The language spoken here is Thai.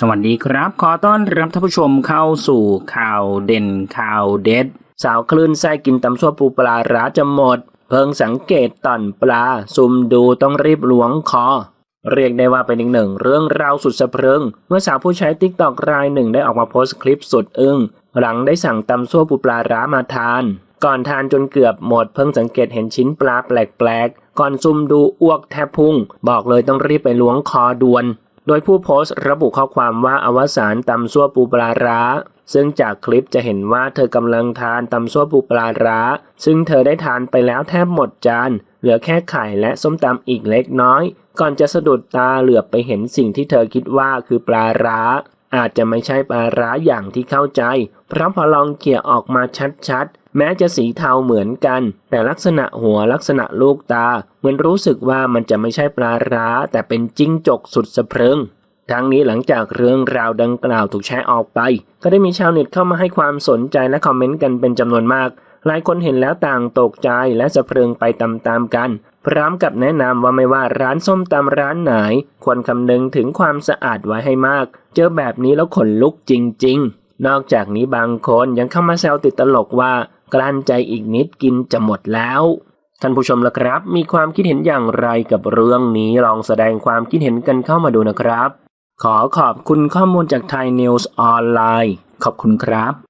สวัสดีครับ ขอต้อนรับท่านผู้ชมเข้าสู่ข่าวเด่นข่าวเด็ด สาวคลื่นไส้กินตำซั่วปูปลาร้าจะหมด เพิ่งสังเกตต่อนปลาซุ่มดูต้องรีบหลวงคอ เรียกได้ว่าเป็นอีกหนึ่งเรื่องราวสุดสะพรึง เมื่อสาวผู้ใช้ติ๊กตอกรายหนึ่งได้ออกมาโพสต์คลิปสุดอึ้ง หลังได้สั่งตำซั่วปูปลาร้ามาทาน ก่อนทานจนเกือบหมด เพิ่งสังเกตเห็นชิ้นปลาแปลกๆก่อนซุ่มดูอ้วกแทบพุ่ง บอกเลยต้องรีบไปล้วงคอด่วน โดยผู้โพสต์ระบุข้อความว่าอวสานตำซั่วปูปลาร้า ซึ่งจากคลิปจะเห็นว่าเธอกำลังทานตำซั่วปูปลาร้า ซึ่งเธอได้ทานไปแล้วแทบหมดจาน เหลือแค่ไข่และส้มตำอีกเล็กน้อย ก่อนจะสะดุดตาเหลือบไปเห็นสิ่งที่เธอคิดว่าคือปลาร้า อาจจะไม่ใช่ปลาร้าอย่างที่เข้าใจ เพราะพอลองเกี่ยออกมาชัด แม้จะสีเทาเหมือนกัน แต่ลักษณะหัวลักษณะลูกตา เหมือนรู้สึกว่ามันจะไม่ใช่ปลาร้า แต่เป็นจิ้งจกสุดสะพรึงทั้งนี้หลังจากเรื่องราวดังกล่าวถูกแชร์ออกไป ก็ได้มีชาวเน็ตเข้ามาให้ความสนใจและคอมเมนต์กันเป็นจำนวนมาก หลายคนเห็นแล้วต่างตกใจและสะพรึงไปตามๆกัน พร้อมกับแนะนำว่าไม่ว่าร้านส้มตำร้านไหน ควรคำนึงถึงความสะอาดไว้ให้มาก เจอแบบนี้แล้วขนลุกจริง ๆ นอกจากนี้บางคนยังเข้ามาแซวติดตลกว่า กลั้นใจอีกนิดกินจะหมดแล้ว ท่านผู้ชมละครับ มีความคิดเห็นอย่างไรกับเรื่องนี้ลองแสดงความคิดเห็นกันเข้ามาดูนะครับ ขอขอบคุณข้อมูลจากไทยนิวส์ออนไลน์ขอบคุณครับ